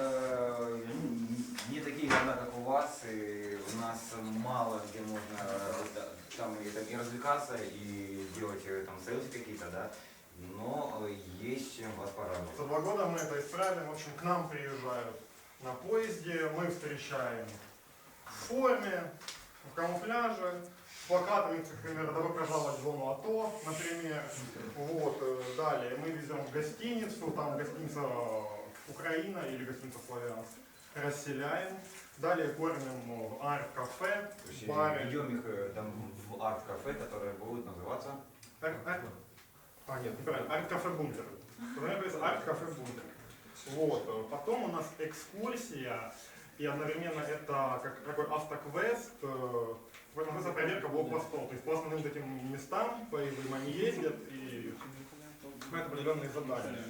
Э, Не такие города, как у вас, и у нас мало где можно там и, там и развлекаться, и делать э, там селфи какие-то, да, но есть чем вас порадовать. За два года мы это исправим. В общем, к нам приезжают на поезде, мы встречаем в форме, в камуфляже, плакатами, например, «Добро пожаловать в зону АТО», например. Вот, э, далее мы везем в гостиницу, там гостиница Украина или гостиница Славянск, расселяем. Далее кормим в арт-кафе, То есть, в э, баре. ведем их э, там в арт-кафе, которое будет называться Арт- арт- А, нет, неправильно. Арт-кафе Бункер. Называется арт-кафе Бункер. Вот. э, Потом у нас экскурсия, и одновременно это как такой автоквест, э, в этом смысле проверка блокпостов. То есть по основным вот этим местам, по им они ездят, и выполняют определенные задания.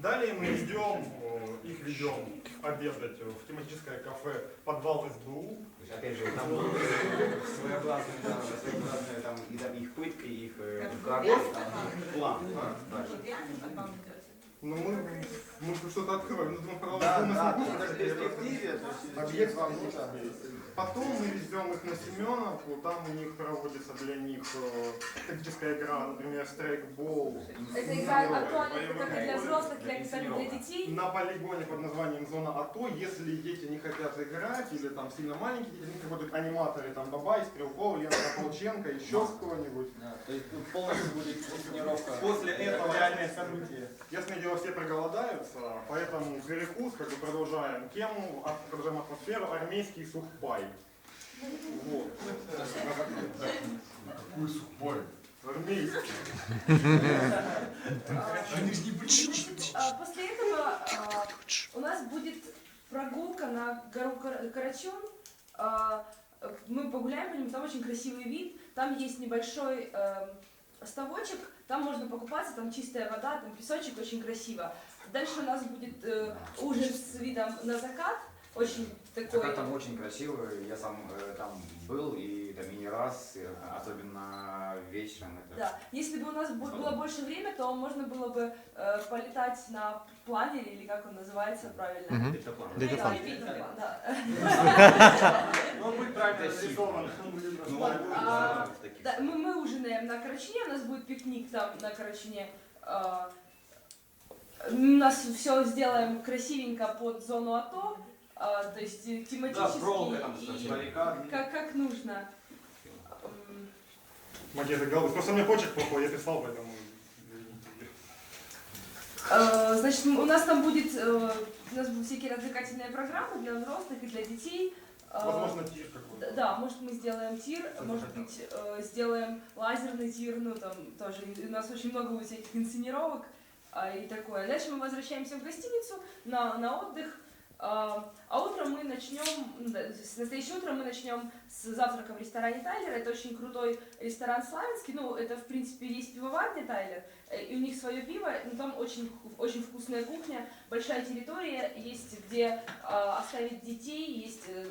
Далее мы идем, э, их ведем обедать в тематическое кафе «Подвал СБУ». То есть, опять же, там э, своеобразные, там, своеобразные там, и, там, их пытки, их э, там, их план. да. Ну мы, мы что-то откроем, ну думаю, Да, да, в перспективе, то есть Объект вам года. Потом мы везем их на Семеновку, там у них проводится для них э, тактическая игра, например, страйкбол. Это игра актуальна как и для взрослых, так и для детей. На полигоне под названием «Зона АТО», если дети не хотят играть, или там сильно маленькие дети, у них работают аниматоры, там Бабай, Стрелков, Лена Ополченко, еще кто-нибудь. Да, то есть тут полностью будет тренировка. После этого реальное событие. Ясное дело, все проголодаются, поэтому перекус, как бы продолжаем тему, продолжаем атмосферу, армейский сухпай. Какой сухой. Армейский. После этого а, у нас будет прогулка на гору Кар- Карачун. А, Мы погуляем по нему, там очень красивый вид. Там есть небольшой э, ставочек, там можно покупаться, там чистая вода, там песочек, очень красиво. Дальше у нас будет э, ужин с видом на закат, очень такой... Закат там очень красивый, я сам э, там был и там и не раз, и особенно вечером. Это Да, если бы у нас бу- было больше времени, то можно было бы э, полетать на планере, или как он называется правильно. Мгм. дельтаплан. Дельтаплан. Да, дельтаплан, да. Ну, он будет правильно нарисован. он будет Ну. А, да, в таких. Да, мы, мы ужинаем на Карачуне, у нас будет пикник там на Карачуне. А, У нас все сделаем красивенько под зону АТО, а, то есть э, Да, тематически проволока там, и баррикады. как, как нужно. М, Макеты головы. Просто у меня почерк плохой, я писал, поэтому... извините. э, Значит, у нас там будет, э, у нас будут всякие развлекательные программы для взрослых и для детей. Э, Возможно, тир какой-то. Д- Да, может мы сделаем тир, может быть э, сделаем лазерный тир, ну там тоже и у нас очень много будет всяких инсценировок а, и такое. Дальше мы возвращаемся в гостиницу на, на отдых, а, утром мы начнем, с настоящее утро мы начнем с завтрака в ресторане Тайлер. Это очень крутой ресторан славянский, ну это в принципе есть пивоварня Тайлер, э, и у них свое пиво, но там очень, очень вкусная кухня, большая территория, есть где а, оставить детей, есть э,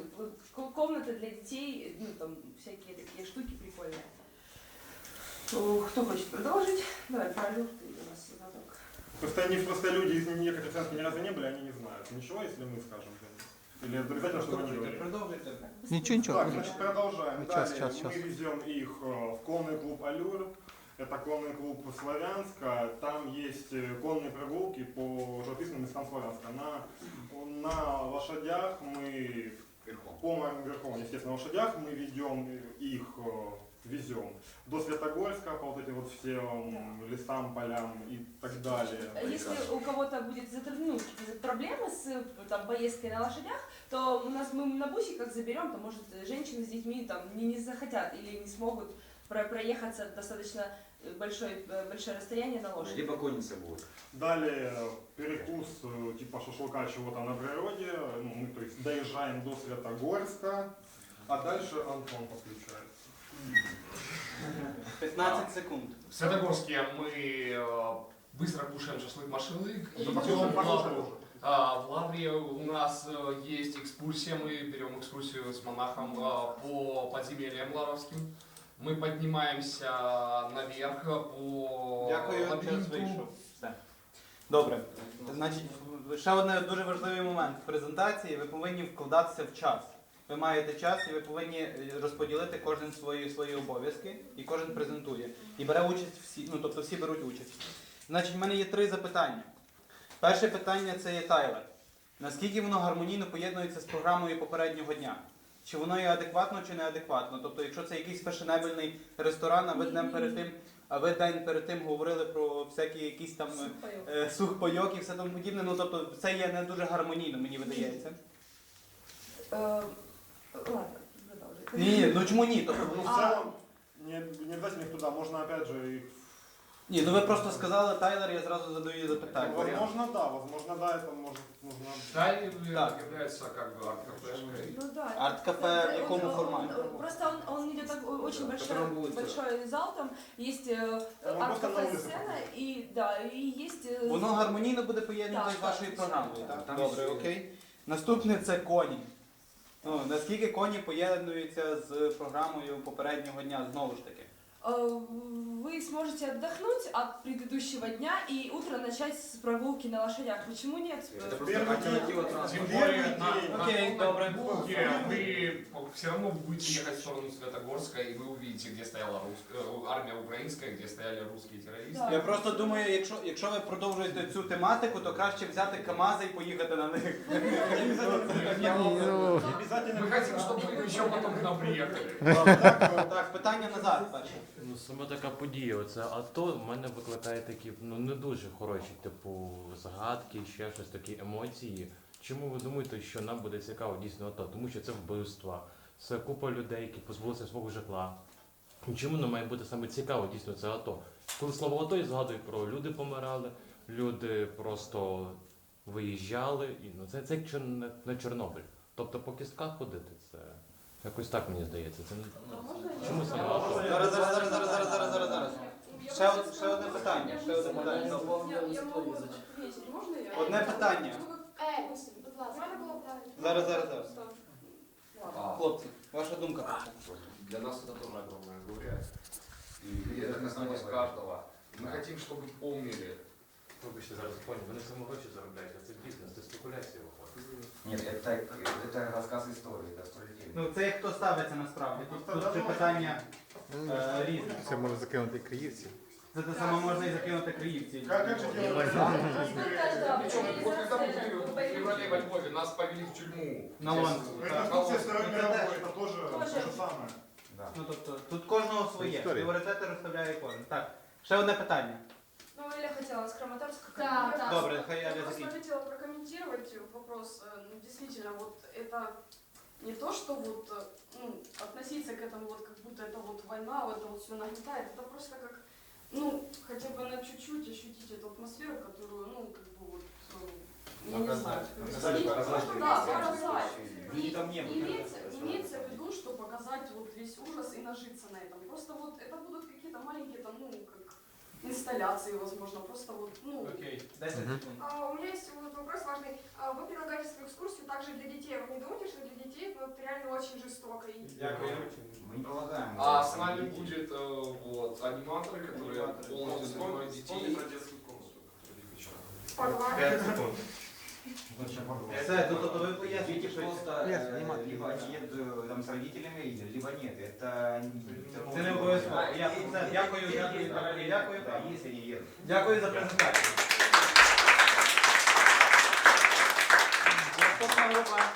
комната для детей, ну там всякие такие штуки прикольные. Кто хочет продолжить? Давай, Павел, ты у нас знаток. Просто они просто люди из некоторых официантки ни разу не были, они не знают. Ничего, если мы скажем для них? Или это обязательно, чтобы они говорили? Ничего, ничего. Так, значит, продолжаем. Сейчас, Далее сейчас, сейчас. мы везем их э, в конный клуб «Алюр». Это конный клуб Славянска. Там есть э, конные прогулки по живописным местам Славянска. На, на лошадях мы, Верхом. по моим верхом, естественно, на лошадях мы ведем их, э, везем до Светогорска, по вот этим вот всем лесам, полям и так далее. А Если у кого-то будет затр- ну, проблемы с там, поездкой на лошадях, то у нас мы на бусиках заберем, то может женщины с детьми там не, не захотят или не смогут про- проехаться достаточно э, большой, э, большое расстояние на лошади. Либо конница будет. Далее перекус э, типа шашлыка чего-то на природе. Ну, мы то есть доезжаем до Светогорска, а дальше Антон подключается. 15 секунд. В Светогорске мы э, быстро кушаем шашлык-машлык. И Это идем потом в покушали Лавру. уже. А, В Лавре у нас э, есть экскурсия, мы берем экскурсию с монахом э, по подземельям лавровским. Мы поднимаемся наверх по Дякую, час лабиринту. вийшов. Все. Добре. Значить, ще один дуже важливий момент в презентації. Ви повинні вкладатися в час. Ви маєте час і ви повинні е, розподілити кожен свої, свої обов'язки, і кожен презентує. І бере участь всі, ну тобто всі беруть участь. Значить, в мене є три запитання. Перше питання це є Тайлер. Наскільки воно гармонійно поєднується з програмою попереднього дня? Чи воно є адекватно чи неадекватно? Тобто, якщо це якийсь фешенебельний ресторан, а ви днем перед тим, а ви день перед тим говорили про всякі якісь там е, Сухпайок. е, сухпайок і все тому подібне, ну тобто це є не дуже гармонійно, мені видається. Э, Ладно, продолжи. Ні, ні, ну чому ні? Тобто, Ну, ну, в целом, не, не обязательно их туда, можно опять же их... ні, ну ви просто сказали Тайлер, я зразу задаю запитання. Возможно, да, возможно, да, это может нужно... Тайлер Так. является как бы арт-кафешкой. Ну да. Арт-кафе в Он- якому он- форматі? он- Просто он, он идет так, очень Да, большой, который будет, большой зал, там есть э, Он просто на арт-кафе улице сцена, и да, и есть... э, Воно гармонійно буде поєднувати Так, з вашою так, програмою, так. так? Там Добре, ще- окей. Наступне це коні. Ну, наскільки коні поєднуються з програмою попереднього дня, знову ж таки. э, Вы сможете отдохнуть от предыдущего дня и утро начать с прогулки на лошадях. Почему нет? Это просто Первый альтернатива день. транспорта. Тем более на, Окей, на окей, полной добре. прогулке вы все равно будете ехать в сторону Светогорска, и вы увидите, где стояла рус- э, армия украинская, где стояли русские террористы. Да. Я просто думаю, якщо, якщо ви продовжуєте цю тематику, то краще взяти КАМАЗи і поїхати на них. Не обязательно... Мы хотим, чтобы вы еще потом к нам приехали. Так, так, питання назад перше. Ну, саме така подія, оце АТО в мене викликає такі ну не дуже хороші, типу, згадки, ще щось такі емоції. Чому ви думаєте, що нам буде цікаво дійсно АТО? Тому що це вбивства, це купа людей, які позбулися свого житла. Чому нам має бути саме цікаво дійсно це АТО? Коли слово АТО, я згадую про люди помирали, люди просто виїжджали, і ну це, це як на, на Чорнобиль. Тобто по кістках ходити, це якось так мені здається. Це не чому саме АТО? Зараз, зараз, зараз, зараз, зараз, зараз, зараз, зараз. Ще, од- ще одне питання. Ще одне питання. Я могу ответить, можно я? Одне питання. Е, будь ласка. У мене було правильно. Зараз, зараз, зараз. А, Хлопці, ваша думка прошу. Для нас это тоже огромная горе. И это коснулось каждого. Мы хотим, чтобы помнили. Вибачте, зараз поняв, вони саме гроші заробляють, а це бізнес, це спекуляція виходить. Нет, это, это рассказ истории, это справедливо. Ну, це як хто ставиться насправді. Тут, тут це питання е, різне. Це можна закинути криївці. Це те саме можна і закинути криївці. Как, как же делать? Причем вот когда мы были в феврале во Львове, нас повели в тюрьму. На лон. Реконструкция Второй Это мировой, да. это тоже то Тоже. же самое. Да. Ну тобто тут кожного своє. Історія. Пріоритети розставляє кожен. Так, ще одне питання. Ну, Эля хотела с Краматорска. Да, да. Добре, хай я Я просто хотела прокомментировать вопрос. Э, ну, Действительно, вот это не то, что вот э, ну, относиться к этому вот как будто это вот война, вот это вот все нагнетает. Это просто как, ну, хотя бы на чуть-чуть ощутить эту атмосферу, которую, ну, как бы вот, э, я не знаю. Показать, объяснить. показать, Да, показать. Там не были. имеется, имеется в виду, что показать вот весь ужас и нажиться на этом. Просто вот это будут какие-то маленькие там, ну, как инсталляции, возможно, просто вот, ну, Окей, 10 Мгм. секунд. А, У меня есть вот вопрос важный. А, Вы предлагаете свою экскурсию также для детей. Вы не думаете, что для детей это вот реально очень жестоко? И... Дякую. Мы не предлагаем. А с нами будет э, вот аниматоры, которые полностью занимают детей. Погладить. Все, тут ви Дети просто э, либо они едут там с родителями, либо нет. Это не- це не обов'язково. Я все, дякую, дякую, дякую, дякую. Да, если не едут. Дякую за презентацію. Наступна група.